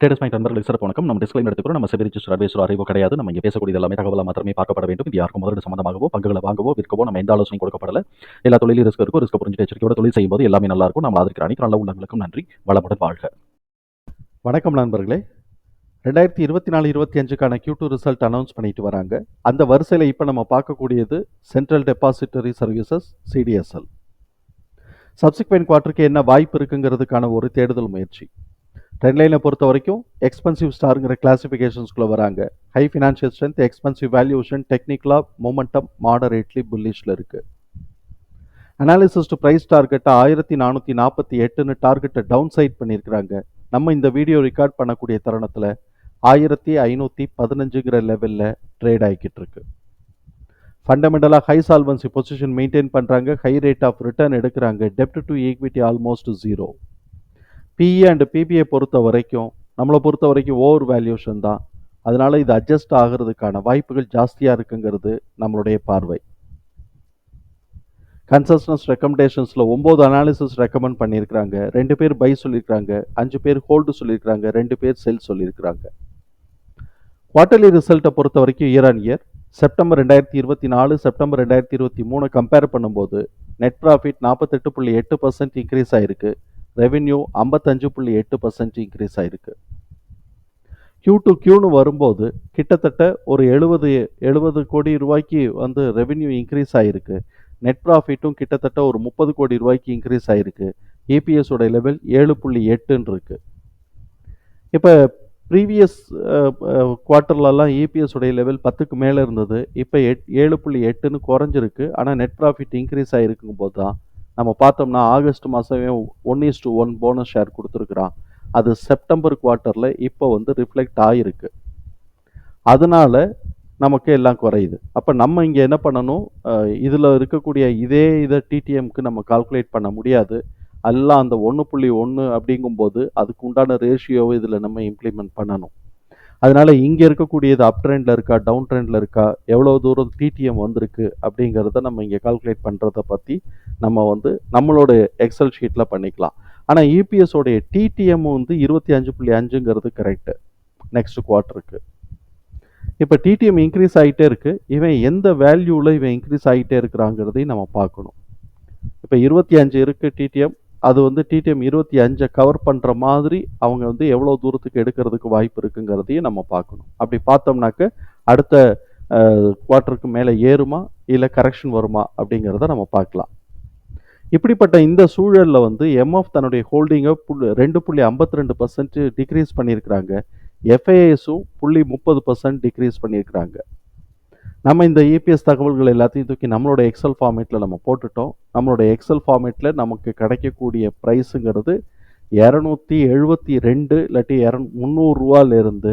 Traders point நண்பர்களுக்கு சிறப்பு வணக்கம். நம்ம டிஸ்கிளைம் எடுத்துக்கிறோம் நம்ம செபி ரிஜிஸ்டர் அட்வைசர் அறிவோ கிடையாது. நம்ம இங்கே பேசக்கூடிய எல்லாமே தகவலாக மாத்திரமே பார்க்கப்பட வேண்டும். இது யாருக்கும் முதலீடு சம்பந்தமாகவோ பங்குகளை வாங்கவோ விற்கவோ நம்ம எந்த ஆலோசனை கொடுக்கப்படல. எல்லா தொழிலும் ரிஸ்க் இருக்கும் ரிஸ்க் புரிஞ்சு எச்சரிக்கையோட தொழில் செய்யும்போது எல்லாமே நல்லா இருக்கும். நம்ம ஆதரிக்கிற அனைத்து நல்ல உள்ளங்களுக்கும் நன்றி. வளமுடன் வாழ்க. வணக்கம் நண்பர்களே. ரெண்டாயிரத்தி இருபத்தி நாலு இருபத்தி அஞ்சுக்கான கியூ டூ ரிசல்ட் அனௌன்ஸ் பண்ணிட்டு வராங்க. அந்த வரிசையில் இப்போ நம்ம பார்க்கக்கூடியது Central Depository Services CDSL subsequent குவார்ட்டருக்கு என்ன வாய்ப்பு இருக்குங்கிறதுக்கான ஒரு தேடுதல் முயற்சி. ட்ரெட்லைனை பொறுத்த வரைக்கும் எக்ஸ்பென்சிவ் ஸ்டாருங்கிற கிளாசிஃபிகேஷன்ஸ்குள்ளே வராங்க high financial strength expensive valuation டெக்னிக்கலாக மொமெண்டம் மாடரேட்லி புல்லிஷில் இருக்குது அனாலிசிஸ்ட் ப்ரைஸ் டார்கெட்டை ஆயிரத்தி நானூற்றி நாற்பத்தி எட்டுன்னு டார்கெட்டை டவுன் சைட் பண்ணியிருக்கிறாங்க. நம்ம இந்த வீடியோ ரெக்கார்ட் பண்ணக்கூடிய தருணத்தில் ஆயிரத்தி ஐநூற்றி பதினஞ்சுங்கிற லெவலில் ட்ரேட் ஆகிக்கிட்டு இருக்கு. ஃபண்டமெண்டலாக ஹை சால்வன்சி பொசிஷன் மெயின்டைன் பண்ணுறாங்க ஹை ரேட் ஆஃப் ரிட்டர்ன் எடுக்கிறாங்க. டெப்ட் to equity almost zero PE and PBI பொறுத்த வரைக்கும் நம்மளை பொறுத்த வரைக்கும் ஓவர் வேல்யூஷன் தான். அதனால் இது அட்ஜஸ்ட் ஆகிறதுக்கான வாய்ப்புகள் ஜாஸ்தியாக இருக்குங்கிறது நம்மளுடைய பார்வை. கன்சஸ்டன்ஸ் ரெக்கமெண்டேஷன்ஸில் ஒம்பது அனாலிசிஸ் ரெக்கமெண்ட் பண்ணியிருக்கிறாங்க. ரெண்டு பேர் பை சொல்லியிருக்கிறாங்க. அஞ்சு பேர் ஹோல்டு சொல்லியிருக்கிறாங்க. ரெண்டு பேர் செல் சொல்லியிருக்கிறாங்க. குவார்ட்டர்லி ரிசல்ட்டை பொறுத்த வரைக்கும் இயர் ஆன் இயர் செப்டம்பர் ரெண்டாயிரத்தி இருபத்தி நாலு செப்டம்பர் ரெண்டாயிரத்தி இருபத்தி மூணு கம்பேர் பண்ணும்போது நெட் ப்ராஃபிட் நாற்பத்தெட்டு புள்ளி எட்டு பர்சன்ட் இன்க்ரீஸ் ஆயிருக்கு. ரெவென்யூ ஐம்பத்தஞ்சு புள்ளி எட்டு பர்சன்ட் இன்க்ரீஸ் ஆயிருக்கு. கியூ டு கியூன்னு வரும்போது கிட்டத்தட்ட ஒரு எழுபது எழுபது கோடி ரூபாய்க்கு வந்து ரெவென்யூ இன்க்ரீஸ் ஆகிருக்கு நெட் ப்ராஃபிட்டும் கிட்டத்தட்ட ஒரு முப்பது கோடி ரூபாய்க்கு இன்க்ரீஸ் ஆயிருக்கு. EPS லெவல் ஏழு புள்ளி எட்டுன்னு இருக்கு இப்போ ப்ரீவியஸ் குவார்ட்டர்லலாம் இபிஎஸ் உடைய லெவல் பத்துக்கு மேலே இருந்தது. இப்போ எட் ஏழு புள்ளி எட்டுன்னு குறைஞ்சிருக்கு. ஆனால் நெட் ப்ராஃபிட் இன்க்ரீஸ் ஆகிருக்கும் போது தான் நம்ம பார்த்தோம்னா ஆகஸ்ட் மாதமே one is to one bonus share கொடுத்துருக்குறான். அது செப்டம்பர் குவார்ட்டரில் இப்போ வந்து ரிஃப்ளெக்ட் ஆகிருக்கு அதனால நமக்கு எல்லாம் குறையுது. அப்போ நம்ம இங்கே என்ன பண்ணணும்? இதில் இருக்கக்கூடிய இதே இதை டிடிஎம்க்கு நம்ம கால்குலேட் பண்ண முடியாது. எல்லாம் அந்த ஒன்று புள்ளி ஒன்று அப்படிங்கும்போது அதுக்கு உண்டான ரேஷியோவை இதில் நம்ம இம்ப்ளிமெண்ட் பண்ணணும். அதனால இங்கே இருக்கக்கூடியது அப் ட்ரெண்டில் இருக்கா டவுன் ட்ரெண்டில் இருக்கா எவ்வளோ தூரம் டிடிஎம் வந்திருக்கு அப்படிங்கிறத நம்ம இங்கே கால்குலேட் பண்ணுறத பற்றி நம்ம வந்து நம்மளோட எக்ஸல் ஷீட்டில் பண்ணிக்கலாம். ஆனால் இபிஎஸ் டிடிஎம் வந்து இருபத்தி அஞ்சு புள்ளி அஞ்சுங்கிறது கரெக்டு நெக்ஸ்ட் குவார்ட்டருக்கு இப்போ டிடிஎம் இன்க்ரீஸ் ஆகிட்டே இருக்குது இவன் எந்த வேல்யூவில் இவன் இன்க்ரீஸ் ஆகிட்டே இருக்கிறாங்கிறதையும் நம்ம பார்க்கணும். இப்போ இருபத்தி அஞ்சு இருக்குது டிடிஎம் அது வந்து டிடிஎம் இருபத்தி அஞ்சை கவர் பண்ணுற மாதிரி அவங்க வந்து எவ்வளோ தூரத்துக்கு எடுக்கிறதுக்கு வாய்ப்பு இருக்குங்கிறதையும் நம்ம பார்க்கணும். அப்படி பார்த்தோம்னாக்க அடுத்த குவார்ட்டருக்கு மேலே ஏறுமா? இல்லை கரெக்ஷன் வருமா? அப்படிங்கிறத நம்ம பார்க்கலாம். இப்படிப்பட்ட இந்த சூழலில் வந்து எம்எஃப் தன்னுடைய ஹோல்டிங்கை புள்ளி ரெண்டு புள்ளி ஐம்பத்தி ரெண்டு பர்சன்ட் டிக்ரீஸ் பண்ணியிருக்கிறாங்க எஃப்ஐஎஸும் புள்ளி முப்பது பர்சன்ட் டிக்ரீஸ் பண்ணியிருக்கிறாங்க. நம்ம இந்த இபிஎஸ் தகவல்கள் எல்லாத்தையும் தூக்கி நம்மளோட எக்ஸல் ஃபார்மேட்டில் நம்ம போட்டுட்டோம். நம்மளோட எக்ஸல் ஃபார்மேட்டில் நமக்கு கிடைக்கக்கூடிய ப்ரைஸுங்கிறது இரநூத்தி எழுபத்தி ரெண்டு இல்லாட்டி இர முந்நூறுரூவாலேருந்து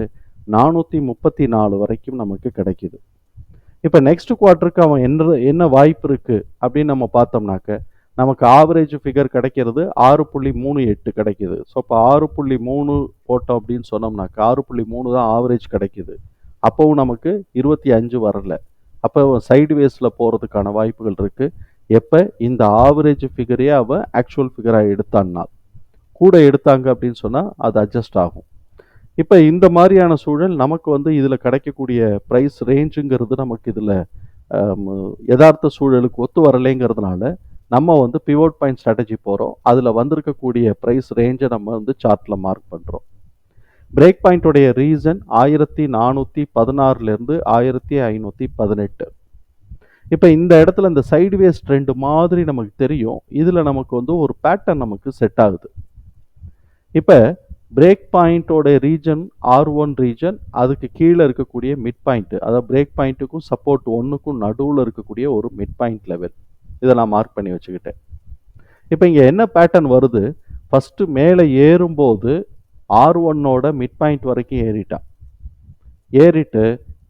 நானூற்றி முப்பத்தி நாலு வரைக்கும் நமக்கு கிடைக்கிது. இப்போ நெக்ஸ்ட் குவார்ட்டருக்கு அவன் என்ன என்ன வாய்ப்பு இருக்குது அப்படின்னு நம்ம பார்த்தோம்னாக்க நமக்கு ஆவரேஜ் ஃபிகர் கிடைக்கிறது ஆறு புள்ளி மூணு எட்டு கிடைக்கிது. ஸோ இப்போ ஆறு புள்ளி மூணு போட்டோம் அப்படின்னு சொன்னோம்னாக்கா ஆறு புள்ளி மூணு தான் ஆவரேஜ் கிடைக்கிது. அப்போவும் நமக்கு இருபத்தி அஞ்சு வரல. அப்போ சைடு வேஸில் போகிறதுக்கான வாய்ப்புகள் இருக்குது எப்போ? இந்த ஆவரேஜ் ஃபிகரையே அவன் ஆக்சுவல் ஃபிகராக எடுத்தான்னா. கூட எடுத்தாங்க அப்படின்னு சொன்னால் அது அட்ஜஸ்ட் ஆகும். இப்போ இந்த மாதிரியான சூழல் நமக்கு வந்து இதில் கிடைக்கக்கூடிய ப்ரைஸ் ரேஞ்சுங்கிறது நமக்கு இதில் யதார்த்த சூழலுக்கு ஒத்து வரலைங்கிறதுனால நம்ம வந்து பிவோட் பாயிண்ட் ஸ்ட்ராட்டஜி போகிறோம் அதில் வந்திருக்கக்கூடிய ப்ரைஸ் ரேஞ்சை நம்ம வந்து சார்ட்டில் மார்க் பண்ணுறோம் பிரேக் பாயிண்ட்டுடைய ரீசன் ஆயிரத்தி நானூற்றி பதினாறுலேருந்து ஆயிரத்தி ஐநூற்றி பதினெட்டு. இப்போ இந்த இடத்துல இந்த சைடுவேஸ் ட்ரெண்டு மாதிரி நமக்கு தெரியும். இதில் நமக்கு வந்து ஒரு பேட்டர்ன் நமக்கு செட் ஆகுது. இப்போ பிரேக் பாயிண்ட்டோட ரீஜன் ஆர் ஒன் ரீஜன் அதுக்கு கீழே இருக்கக்கூடிய மிட் பாயிண்ட்டு அதாவது பிரேக் பாயிண்ட்டுக்கும் சப்போர்ட் ஒன்றுக்கும் நடுவில் இருக்கக்கூடிய ஒரு மிட் பாயிண்ட் லெவல் இதை நான் மார்க் பண்ணி வச்சுக்கிட்டேன். இப்போ இங்கே என்ன பேட்டர்ன் வருது? ஃபஸ்ட்டு மேலே ஏறும்போது ஆர் ஒன்னோட மிட் பாயிண்ட் வரைக்கும் ஏறிட்டான். ஏறிட்டு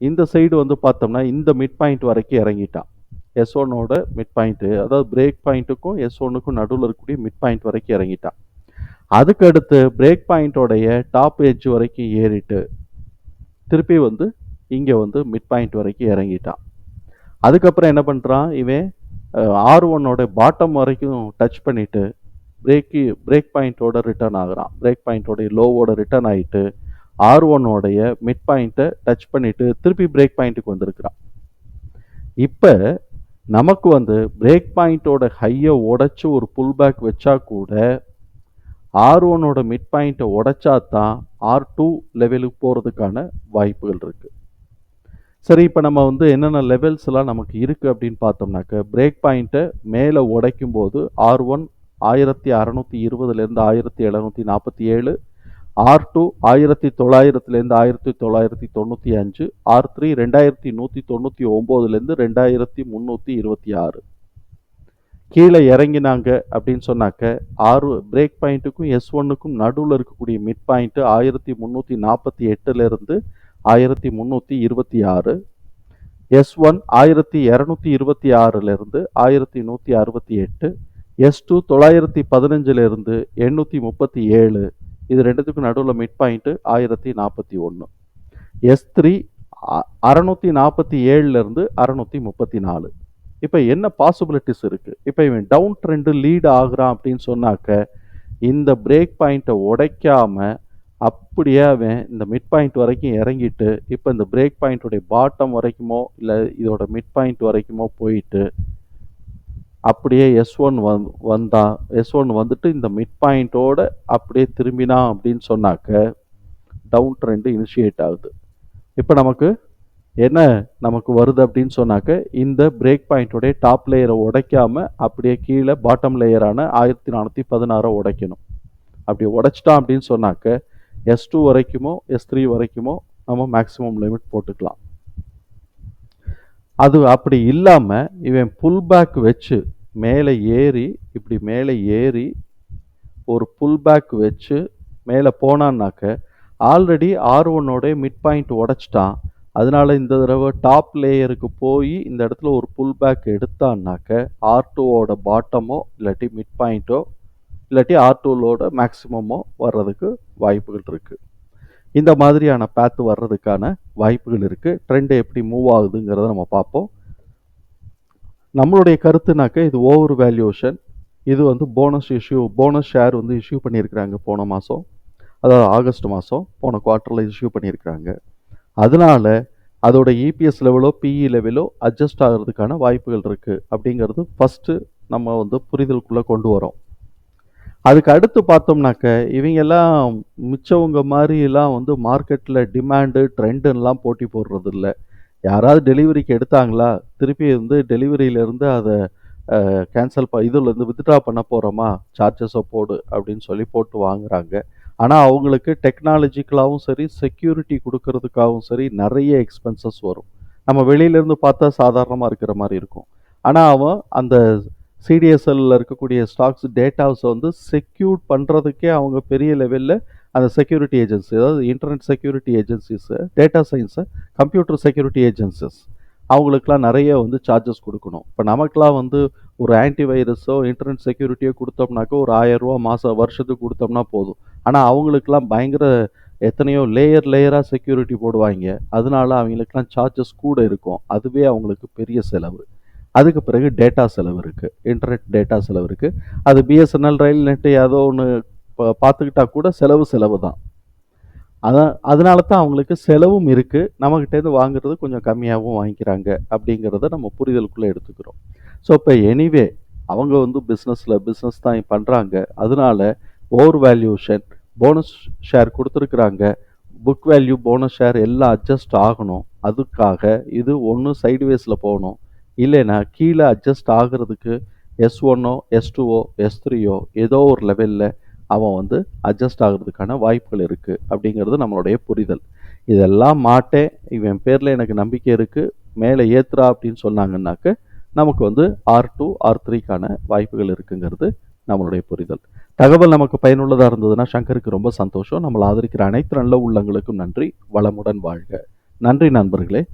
இந்த சைடு வந்து பார்த்தோம்னா இந்த மிட் பாயிண்ட் வரைக்கும் இறங்கிட்டான். எஸ் ஒன்னோட மிட் பாயிண்ட்டு அதாவது பிரேக் பாயிண்ட்டுக்கும் எஸ் ஒன்னுக்கும் நடுவில் இருக்கக்கூடிய மிட் பாயிண்ட் வரைக்கும் இறங்கிட்டான். அதுக்கடுத்து பிரேக் பாயிண்ட்டோடைய டாப் எட்ஜ் வரைக்கும் ஏறிட்டு திருப்பி வந்து இங்கே வந்து மிட் பாயிண்ட் வரைக்கும் இறங்கிட்டான். அதுக்கப்புறம் என்ன பண்ணுறான் இவன்? ஆர் ஒன்னோட பாட்டம் வரைக்கும் டச் பண்ணிவிட்டு பிரேக்கு பிரேக் பாயிண்ட்டோட ரிட்டர்ன் ஆகிறான். பிரேக் பாயிண்ட்டோடைய லோவோட ரிட்டர்ன் ஆகிட்டு ஆர் ஒன்னோடைய மிட் பாயிண்ட்டை டச் பண்ணிவிட்டு திருப்பி பிரேக் பாயிண்ட்டுக்கு வந்திருக்கிறான். இப்போ நமக்கு வந்து பிரேக் பாயிண்ட்டோட ஹையை உடைச்சி ஒரு புல் பேக் வச்சா கூட ஆர் ஒன்னோட மிட் பாயிண்ட்டை உடைச்சா தான் ஆர் டூ லெவலுக்கு போகிறதுக்கான வாய்ப்புகள் இருக்குது சரி இப்போ நம்ம வந்து என்னென்ன லெவல்ஸ்லாம் நமக்கு இருக்குது அப்படின்னு பார்த்தோம்னாக்க பிரேக் பாயிண்ட்டை மேலே உடைக்கும் போது ஆர் ஒன் ஆயிரத்தி அறநூற்றி இருபதுலேருந்து ஆயிரத்தி எழுநூற்றி நாற்பத்தி ஏழு ஆர் டூ ஆயிரத்தி தொள்ளாயிரத்துலேருந்து ஆயிரத்தி தொள்ளாயிரத்தி தொண்ணூற்றி அஞ்சு ஆர் த்ரீ ரெண்டாயிரத்தி நூற்றி தொண்ணூற்றி ஒம்போதுலேருந்து ரெண்டாயிரத்தி முந்நூற்றி இருபத்தி ஆறு. கீழே இறங்கினாங்க அப்படின்னு சொன்னாக்க ஆறு பிரேக் பாயிண்ட்டுக்கும் எஸ் ஒன்னுக்கும் நடுவில் இருக்கக்கூடிய மிட் பாயிண்ட்டு ஆயிரத்தி முந்நூற்றி நாற்பத்தி எட்டுலேருந்து ஆயிரத்தி முந்நூற்றி இருபத்தி ஆறு. எஸ் ஒன் ஆயிரத்தி இரநூத்தி இருபத்தி ஆறுலேருந்து ஆயிரத்தி நூற்றி அறுபத்தி எட்டு. எஸ் டூ தொள்ளாயிரத்தி பதினஞ்சுலேருந்து எண்ணூற்றி முப்பத்தி ஏழு. இது ரெண்டுத்துக்கும் நடுவில் மிட் பாயிண்ட்டு ஆயிரத்தி நாற்பத்தி ஒன்று எஸ் த்ரீ அறநூற்றி நாற்பத்தி ஏழுலேருந்து அறநூற்றி முப்பத்தி நாலு. இப்போ என்ன பாசிபிலிட்டிஸ் இருக்குது இப்போ இவன் டவுன் ட்ரெண்டு லீட் ஆகுறான் அப்படின்னு சொன்னாக்க இந்த பிரேக் பாயிண்ட்டை உடைக்காம அப்படியே அவன் இந்த மிட் பாயிண்ட் வரைக்கும் இறங்கிட்டு இப்போ இந்த பிரேக் பாயிண்ட்டுடைய பாட்டம் வரைக்குமோ இல்லை இதோட மிட் பாயிண்ட் வரைக்குமோ போயிட்டு அப்படியே எஸ் ஒன் வந் வந்தான் எஸ் ஒன் வந்துட்டு இந்த மிட் பாயிண்ட்டோட அப்படியே திரும்பினான் அப்படின்னு சொன்னாக்க டவுன் ட்ரெண்டு இனிஷியேட் ஆகுது. இப்போ நமக்கு என்ன நமக்கு வருது அப்படின்னு சொன்னாக்க இந்த பிரேக் பாயிண்ட்டோடைய டாப் லேயரை உடைக்காம அப்படியே கீழே பாட்டம் லேயரான ஆயிரத்தி நானூற்றி பதினாறை உடைக்கணும். அப்படி உடைச்சிட்டான் அப்படின்னு சொன்னாக்க எஸ் டூ வரைக்குமோ எஸ் த்ரீ வரைக்குமோ நம்ம மேக்ஸிமம் லிமிட் போட்டுக்கலாம். அது அப்படி இல்லாமல் இவன் புல் பேக் வச்சு மேலே ஏறி இப்படி மேலே ஏறி ஒரு புல் பேக் வச்சு மேலே போனான்னாக்க ஆல்ரெடி ஆர் ஒன்னோடைய மிட் பாயிண்ட் உடச்சிட்டான். அதனால இந்த தடவை டாப் லேயருக்கு போய் இந்த இடத்துல ஒரு புல் பேக் எடுத்தான்னாக்க ஆர் டூவோட பாட்டமோ இல்லாட்டி மிட் பாயிண்ட்டோ இல்லாட்டி ஆர் டூலோட மேக்ஸிமமோ வர்றதுக்கு வாய்ப்புகள் இருக்குது இந்த மாதிரியான பேத்து வர்றதுக்கான வாய்ப்புகள் இருக்குது ட்ரெண்டு எப்படி மூவ் ஆகுதுங்கிறத நம்ம பார்ப்போம். நம்மளுடைய கருத்துனாக்க இது ஓவர் வேல்யூஷன் இது வந்து போனஸ் இஷ்யூ போனஸ் ஷேர் வந்து இஷ்யூ பண்ணியிருக்கிறாங்க போன மாதம் அதாவது ஆகஸ்ட் மாதம் போன குவார்ட்டரில் இஷ்யூ பண்ணியிருக்கிறாங்க. அதனால அதோட இபிஎஸ் லெவலோ பிஇ லெவலோ அட்ஜஸ்ட் ஆகிறதுக்கான வாய்ப்புகள் இருக்குது அப்படிங்கிறது ஃபஸ்ட்டு நம்ம வந்து புரிதலுக்குள்ளே கொண்டு வரோம். அதுக்கு அடுத்து பார்த்தோம்னாக்க இவங்கெல்லாம் மிச்சவங்க மாதிரிலாம் வந்து மார்க்கெட்டில் டிமாண்டு ட்ரெண்டுன்னெலாம் போட்டி போடுறது இல்லை யாராவது டெலிவரிக்கு எடுத்தாங்களா திருப்பி வந்து டெலிவரியிலேருந்து அதை கேன்சல் ப இதுலேருந்து வித்ட்ரா பண்ண போகிறோமா சார்ஜஸை போடு அப்படின்னு சொல்லி போட்டு வாங்குறாங்க. ஆனால் அவங்களுக்கு டெக்னாலஜிக்கலாகவும் சரி செக்யூரிட்டி கொடுக்கறதுக்காகவும் சரி நிறைய எக்ஸ்பென்சஸ் வரும். நம்ம வெளியிலேருந்து பார்த்தா சாதாரணமாக இருக்கிற மாதிரி இருக்கும். ஆனால் அவன் அந்த சிடிஎஸ்எல்ல இருக்கக்கூடிய ஸ்டாக்ஸ் டேட்டாஸை வந்து செக்யூர் பண்ணுறதுக்கே அவங்க பெரிய லெவலில் அந்த செக்யூரிட்டி ஏஜென்சி அதாவது internet security agencies data science computer security agencies அவங்களுக்குலாம் நிறைய வந்து சார்ஜஸ் கொடுக்கணும். இப்போ நமக்குலாம் வந்து ஒரு ஆன்டி வைரஸோ இன்டர்நெட் செக்யூரிட்டியோ கொடுத்தோம்னாக்கா ஒரு ஆயரூவா மாதம் வருஷத்துக்கு கொடுத்தோம்னா போதும். ஆனால் அவங்களுக்குலாம் பயங்கர எத்தனையோ லேயர் லேயராக செக்யூரிட்டி போடுவாங்க. அதனால அவங்களுக்குலாம் சார்ஜஸ் கூட இருக்கும். அதுவே அவங்களுக்கு பெரிய செலவு. அதுக்கு பிறகு டேட்டா செலவு இருக்குது இன்டர்நெட் டேட்டா செலவு இருக்குது அது பிஎஸ்என்எல் ரயில் நெட்டு ஏதோ ஒன்று பார்த்துக்கிட்டா கூட செலவு செலவு தான். அதான் அதனால தான் அவங்களுக்கு செலவும் இருக்குது நம்மக்கிட்டேருந்து வாங்குறது கொஞ்சம் கம்மியாகவும் வாங்கிக்கிறாங்க அப்படிங்கிறத நம்ம புரிதலுக்குள்ளே எடுத்துக்கிறோம். ஸோ இப்போ எனிவே அவங்க வந்து பிஸ்னஸில் பிஸ்னஸ் தான் பண்ணுறாங்க அதனால ஓவர் வேல்யூஷன் போனஸ் ஷேர் கொடுத்துருக்குறாங்க. புக் வேல்யூ போனஸ் ஷேர் எல்லாம் அட்ஜஸ்ட் ஆகணும். அதுக்காக இது ஒன்று சைடுவேஸில் போகணும். இல்லைன்னா கீழே அட்ஜஸ்ட் ஆகிறதுக்கு எஸ் ஒன்னோ எஸ் டூவோ எஸ் த்ரீயோ ஏதோ ஒரு லெவலில் அவன் வந்து அட்ஜஸ்ட் ஆகிறதுக்கான வாய்ப்புகள் இருக்குது அப்படிங்கிறது நம்மளுடைய புரிதல். இதெல்லாம் மாட்டேன். இவன் பேரில் எனக்கு நம்பிக்கை இருக்குது மேலே ஏத்துறா அப்படின்னு சொன்னாங்கன்னாக்க நமக்கு வந்து ஆர் டூ ஆர் த்ரீக்கான வாய்ப்புகள் இருக்குங்கிறது நம்மளுடைய புரிதல். தகவல் நமக்கு பயனுள்ளதாக இருந்ததுன்னா சங்கருக்கு ரொம்ப சந்தோஷம். நம்மளை ஆதரிக்கிற அனைத்து நல்ல உள்ளங்களுக்கும் நன்றி. வளமுடன் வாழ்க. நன்றி நண்பர்களே.